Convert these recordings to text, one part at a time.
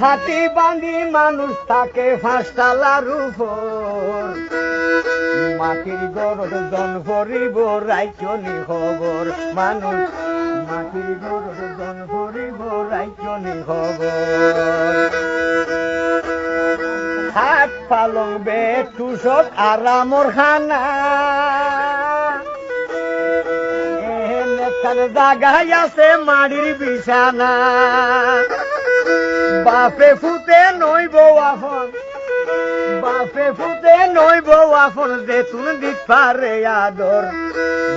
হাতি বাঁধি মানুষ থাকে ফাঁসতালার উপর মাটির গরর জন করিব রাইচনি খবর মানুষ মাটির গরর জন করিব রাইচনি খবর তুষক আরামর খানা। জাগাই আছে মাড়ির বিছানা। বাপে ফুতে নইব আফন, বাপে ফুতে নইব আফন যে তুন দিত পারে আদর।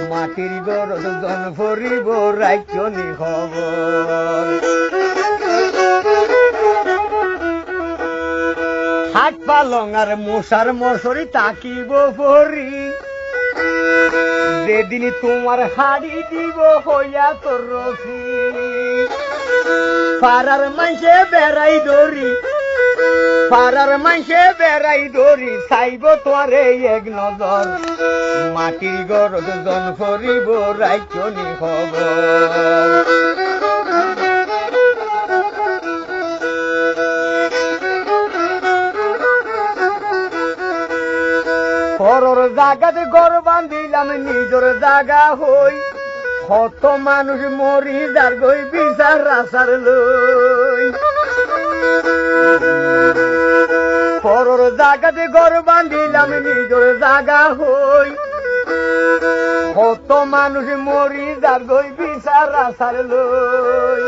মাটির গরজ জন ফরিব রাইচনি খবর। পালং আর মশার মশরি তাকিব পরি যেদিন তোমার হাড়ি দিব হইয়া তোর রফি পাড়ার মাইসে বেড়াই দরি পাড়ার মাইসে বেড়াই দরি চাইব তোরে এক নজর। মাটির গরজ জন ফরিব রাইচনি খবর। পরর জাগাতে গর বান্ধিলাম, নিজর জাগা হই। কত মানুষ মরি যার গই বিচার রাসার লই। পরর জাগাতে গর বান্ধিলাম, নিজর জাগা হই। কত মানুষ মরি যার গই বিচার রাসার লই।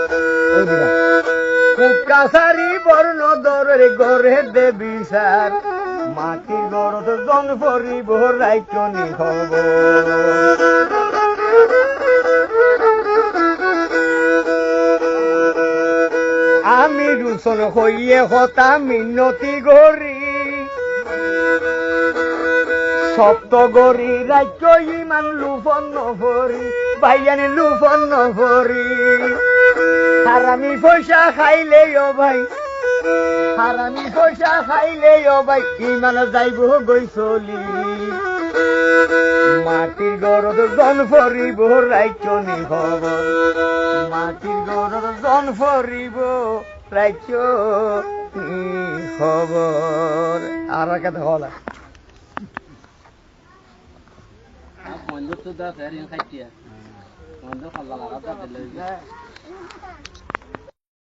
কাছারি বর্ণ দরের গড়ে দে বিচার। মাটি গড়ত জন ফরিব রাইচনি খবর। আমি রুচন হইয়ে হতা মিনতি গরি সপ্ত গরি রাজ্য ইমান লুফন নভরি ভাইয়ানি লুফন নভরি হারামি পয়সা খাইলে ভাই হারামি পয়সা খাইলে ও ইমান যাইব গই চলি? মাটির গরদ জন ফরিব রাইচনি খবর মাটির গরদ জন ফরিব রাইচনি খবর আর কথা হলা। মন্দির তো দা ফেরিং খাইতিয়া মন্দির খাল্লা দিলে।